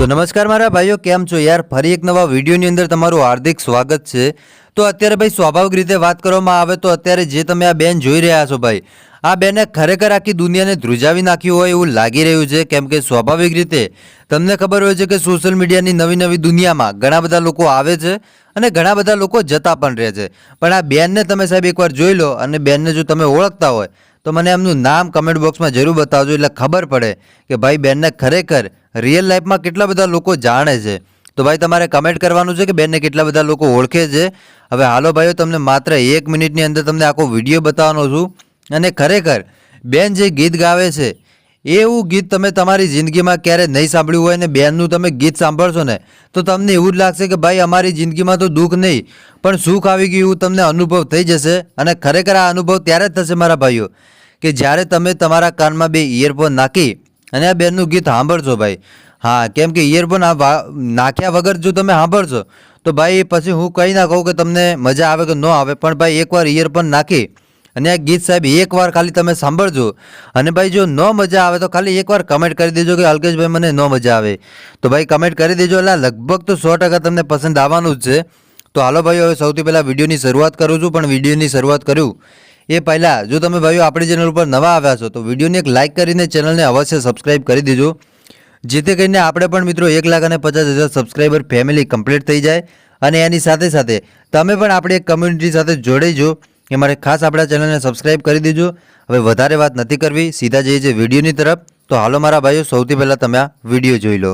નમસ્કાર મારા ભાઈઓ, કેમ છો યાર? ફરી એક નવા વિડીયોની અંદર તમારું હાર્દિક સ્વાગત છે. તો અત્યારે ભાઈ સ્વાભાવિક રીતે વાત કરવામાં આવે તો અત્યારે જે તમે આ બેન જોઈ રહ્યા છો ભાઈ, આ બેને ખરેખર આખી દુનિયાને ધ્રુજાવી નાખ્યું હોય એવું લાગી રહ્યું છે. કેમ કે સ્વાભાવિક રીતે તમને ખબર હોય છે કે સોશિયલ મીડિયાની નવી નવી દુનિયામાં ઘણા બધા લોકો આવે છે અને ઘણા બધા લોકો જતા પણ રહે છે. પણ આ બેનને તમે સાહેબ એકવાર જોઈ લો અને બેનને જો તમે ઓળખતા હોય તો મને એમનું નામ કમેન્ટ બોક્સમાં જરૂર બતાવજો એટલે ખબર પડે કે ભાઈ બેનને ખરેખર રિયલ લાઈફમાં કેટલા બધા લોકો જાણે છે. તો ભાઈ તમારે કમેન્ટ કરવાનું છે કે બેનને કેટલા બધા લોકો ઓળખે છે? હવે હાલો ભાઈઓ, તમને માત્ર એક મિનિટની અંદર તમને આખો વીડિયો બતાવવાનો છું. અને ખરેખર બેન જે ગીત ગાવે છે એવું ગીત તમે તમારી જિંદગીમાં ક્યારે નહીં સાંભળ્યું હોય ને બેનનું તમે ગીત સાંભળશો ને, તો તમને એવું જ લાગશે કે ભાઈ અમારી જિંદગીમાં તો દુઃખ નહીં, પણ સુખ આવી ગયું એવું તમને અનુભવ થઈ જશે અને ખરેખર આ અનુભવ ત્યારે જ થશે મારા ભાઈઓ, કે જ્યારે તમે તમારા કાનમાં બે ઇયરફોન નાખી અને આ બેનનું ગીત સાંભળશો ભાઈ. હા, કેમ કે ઇયરફોન આ નાખ્યા વગર જો તમે સાંભળશો, તો ભાઈ પછી હું કહી ના કહું કે તમને મજા આવે કે ન આવે, પણ ભાઈ એકવાર ઇયરફોન નાખી અને આ ગીત સાહેબ, એકવાર ખાલી તમે સાંભળજો. અને ભાઈ, જો ન મજા આવે તો ખાલી એકવાર કમેન્ટ કરી દેજો કે અલ્કેશભાઈ મને ન મજા આવે. તો ભાઈ કમેન્ટ કરી દેજો. એટલે લગભગ તો સો ટકા તમને પસંદ આવવાનું જ છે. તો હાલો ભાઈઓ, હવે સૌથી પહેલાં વિડીયોની શરૂઆત કરું છું, પણ વિડીયોની શરૂઆત કર્યું એ પહેલાં, જો તમે ભાઈઓ આપણી ચેનલ ઉપર નવા આવ્યા છો, તો વિડીયોને એક લાઇક કરીને ચેનલને અવશ્ય સબસ્ક્રાઇબ કરી દેજો. જેથી કરીને આપણે પણ મિત્રો એક લાખ અને પચાસ હજાર સબસ્ક્રાઈબર ફેમિલી કમ્પ્લીટ થઈ જાય. અને એની સાથે સાથે તમે પણ આપણી એક કમ્યુનિટી સાથે જોડાઈ એ મારે ખાસ આપણા ચેનલને સબસ્ક્રાઇબ કરી દેજો હવે વધારે વાત નથી કરવી, સીધા જઈએ છીએ વિડીયોની તરફ તો હાલો મારા ભાઈઓ, સૌથી પહેલાં તમે આ વીડિયો જોઈ લો.